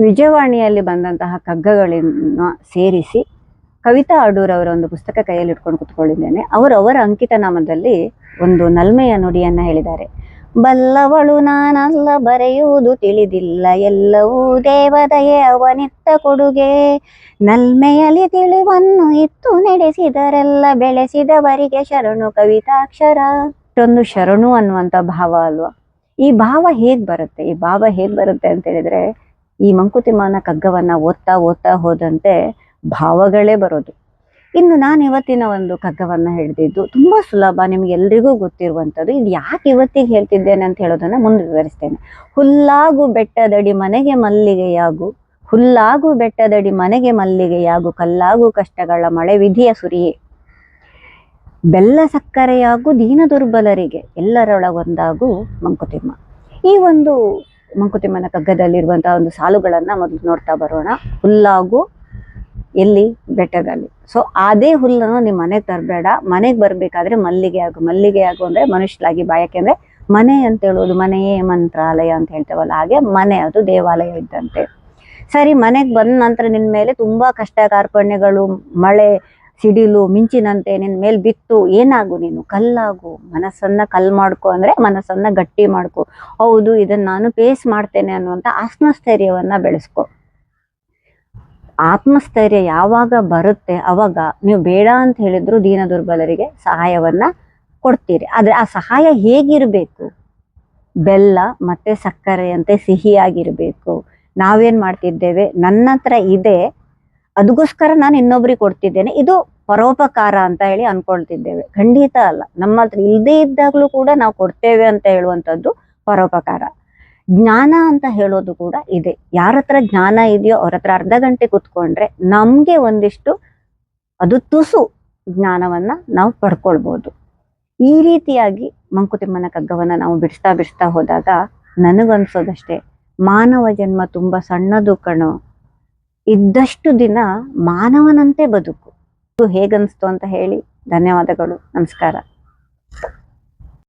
ವಿಜಯವಾಣಿಯಲ್ಲಿ ಬಂದಂತಹ ಕಗ್ಗಗಳನ್ನು ಸೇರಿಸಿ ಕವಿತಾ ಅಡೂರ್ ಅವರ ಒಂದು ಪುಸ್ತಕ ಕೈಯಲ್ಲಿ ಇಟ್ಕೊಂಡು ಕುತ್ಕೊಂಡಿದ್ದೇನೆ. ಅವರು ಅವರ ಅಂಕಿತ ನಾಮದಲ್ಲಿ ಒಂದು ನಲ್ಮೆಯ ನುಡಿಯನ್ನ ಹೇಳಿದ್ದಾರೆ. ಬಲ್ಲವಳು ನಾನಲ್ಲ, ಬರೆಯುವುದು ತಿಳಿದಿಲ್ಲ, ಎಲ್ಲವೂ ದೇವದಯೆ, ಅವನಿತ್ತ ಕೊಡುಗೆ. ನಲ್ಮೆಯಲ್ಲಿ ತಿಳಿವನ್ನು ಇತ್ತು ನಡೆಸಿದರೆಲ್ಲ, ಬೆಳೆಸಿದವರಿಗೆ ಶರಣು ಕವಿತಾಕ್ಷರ. ಇಷ್ಟೊಂದು ಶರಣು ಅನ್ನುವಂಥ ಭಾವ ಅಲ್ವಾ? ಈ ಭಾವ ಹೇಗ್ ಬರುತ್ತೆ? ಈ ಭಾವ ಹೇಗ್ ಬರುತ್ತೆ ಅಂತ ಹೇಳಿದ್ರೆ ಈ ಮಂಕುತಿಮ್ಮನ ಕಗ್ಗವನ್ನ ಓದ್ತಾ ಓದ್ತಾ ಹೋದಂತೆ ಭಾವಗಳೇ ಬರೋದು. ಇನ್ನು ನಾನು ಇವತ್ತಿನ ಒಂದು ಕಗ್ಗವನ್ನ ಹಿಡಿದಿದ್ದು ತುಂಬಾ ಸುಲಭ, ನಿಮ್ಗೆ ಎಲ್ರಿಗೂ ಗೊತ್ತಿರುವಂಥದ್ದು. ಇದು ಯಾಕೆ ಇವತ್ತಿಗೆ ಹೇಳ್ತಿದ್ದೇನೆ ಅಂತ ಹೇಳೋದನ್ನ ಮುಂದೆ ವಿವರಿಸ್ತೇನೆ. ಹುಲ್ಲಾಗು ಬೆಟ್ಟದಡಿ ಮನೆಗೆ ಮಲ್ಲಿಗೆಯಾಗು, ಹುಲ್ಲಾಗು ಬೆಟ್ಟದಡಿ ಮನೆಗೆ ಮಲ್ಲಿಗೆಯಾಗು, ಕಲ್ಲಾಗು ಕಷ್ಟಗಳ ಮಳೆ ವಿಧಿಯ ಸುರಿಯೇ. ಬೆಲ್ಲ ಸಕ್ಕರೆಯಾಗು ದೀನ ದುರ್ಬಲರಿಗೆ, ಎಲ್ಲರೊಳಗೊಂದಾಗು ಮಂಕುತಿಮ್ಮ. ಈ ಒಂದು ಮಂಕುತಿಮ್ಮನ ಕಗ್ಗದಲ್ಲಿರುವಂತಹ ಒಂದು ಸಾಲುಗಳನ್ನ ಮೊದಲು ನೋಡ್ತಾ ಬರೋಣ. ಹುಲ್ಲಾಗು ಎಲ್ಲಿ? ಬೆಟ್ಟದಲ್ಲಿ. ಸೊ ಅದೇ ಹುಲ್ಲನ್ನು ನಿಮ್ಮ ಮನೆಗೆ ತರಬೇಡ. ಮನೆಗೆ ಬರ್ಬೇಕಾದ್ರೆ ಮಲ್ಲಿಗೆ ಆಗು. ಮಲ್ಲಿಗೆ ಆಗು ಅಂದ್ರೆ ಮನುಷ್ಯಲಾಗಿ ಬಾ ಯಾಕೆಂದ್ರೆ ಮನೆ ಅಂತ ಹೇಳೋದು. ಮನೆಯೇ ಮಂತ್ರಾಲಯ ಅಂತ ಹೇಳ್ತೇವಲ್ಲ. ಹಾಗೆ ಮನೆ, ಅದು ದೇವಾಲಯ ಇದ್ದಂತೆ. ಸರಿ, ಮನೆಗೆ ಬಂದ ನಂತರ ನಿನ್ ಮೇಲೆ ತುಂಬಾ ಕಷ್ಟ ಕಾರ್ಪಣ್ಯಗಳು ಮಳೆ ಸಿಡಿಲು ಮಿಂಚಿನಂತೆ ನಿನ್ನ ಮೇಲೆ ಬಿತ್ತು, ಏನಾಗು ನೀನು? ಕಲ್ಲಾಗು. ಮನಸ್ಸನ್ನ ಕಲ್ ಮಾಡ್ಕೊ ಅಂದ್ರೆ ಮನಸ್ಸನ್ನ ಗಟ್ಟಿ ಮಾಡ್ಕೊ. ಹೌದು ಇದನ್ನು ನಾನು ಫೇಸ್ ಮಾಡ್ತೇನೆ ಅನ್ನುವಂತ ಆತ್ಮಸ್ಥೈರ್ಯವನ್ನ ಬೆಳೆಸ್ಕೊ. ಆತ್ಮಸ್ಥೈರ್ಯ ಯಾವಾಗ ಬರುತ್ತೆ, ಅವಾಗ ನೀವು ಬೇಡ ಅಂತ ಹೇಳಿದ್ರು ದೀನ ದುರ್ಬಲರಿಗೆ ಸಹಾಯವನ್ನ ಕೊಡ್ತೀರಿ. ಆದರೆ ಆ ಸಹಾಯ ಹೇಗಿರಬೇಕು? ಬೆಲ್ಲ ಮತ್ತೆ ಸಕ್ಕರೆಯಂತೆ ಸಿಹಿಯಾಗಿರಬೇಕು. ನಾವೇನ್ ಮಾಡ್ತಿದ್ದೇವೆ? ನನ್ನ ಹತ್ರ ಇದೆ ಅದಕ್ಕೋಸ್ಕರ ನಾನು ಇನ್ನೊಬ್ರಿಗೆ ಕೊಡ್ತಿದ್ದೇನೆ. ಇದು ಪರೋಪಕಾರ ಅಂತ ಹೇಳಿ ಅನ್ಕೊಳ್ತಿದ್ದೇವೆ. ಖಂಡಿತ ಅಲ್ಲ. ನಮ್ಮ ಹತ್ರ ಇಲ್ಲದೇ ಇದ್ದಾಗಲೂ ಕೂಡ ನಾವು ಕೊಡ್ತೇವೆ ಅಂತ ಹೇಳುವಂಥದ್ದು ಪರೋಪಕಾರ. ಜ್ಞಾನ ಅಂತ ಹೇಳೋದು ಕೂಡ ಇದೆ. ಯಾರ ಹತ್ರ ಜ್ಞಾನ ಇದೆಯೋ ಅವ್ರ ಹತ್ರ ಅರ್ಧ ಗಂಟೆ ಕುತ್ಕೊಂಡ್ರೆ ನಮ್ಗೆ ಒಂದಿಷ್ಟು ಅದು ತುಸು ಜ್ಞಾನವನ್ನ ನಾವು ಪಡ್ಕೊಳ್ಬೋದು. ಈ ರೀತಿಯಾಗಿ ಮಂಕುತಿಮ್ಮನ ಕಗ್ಗವನ್ನ ನಾವು ಬಿಡಿಸ್ತಾ ಬಿಡಿಸ್ತಾ ಹೋದಾಗ ನನಗನ್ಸೋದಷ್ಟೇ, ಮಾನವ ಜನ್ಮ ತುಂಬಾ ಸಣ್ಣದು ಕಣೋ. ಇದ್ದಷ್ಟು ದಿನ ಮಾನವನಂತೆ ಬದುಕು. ಹೇಗನ್ಸ್ತು ಅಂತ ಹೇಳಿ ಧನ್ಯವಾದಗಳು. ನಮಸ್ಕಾರ.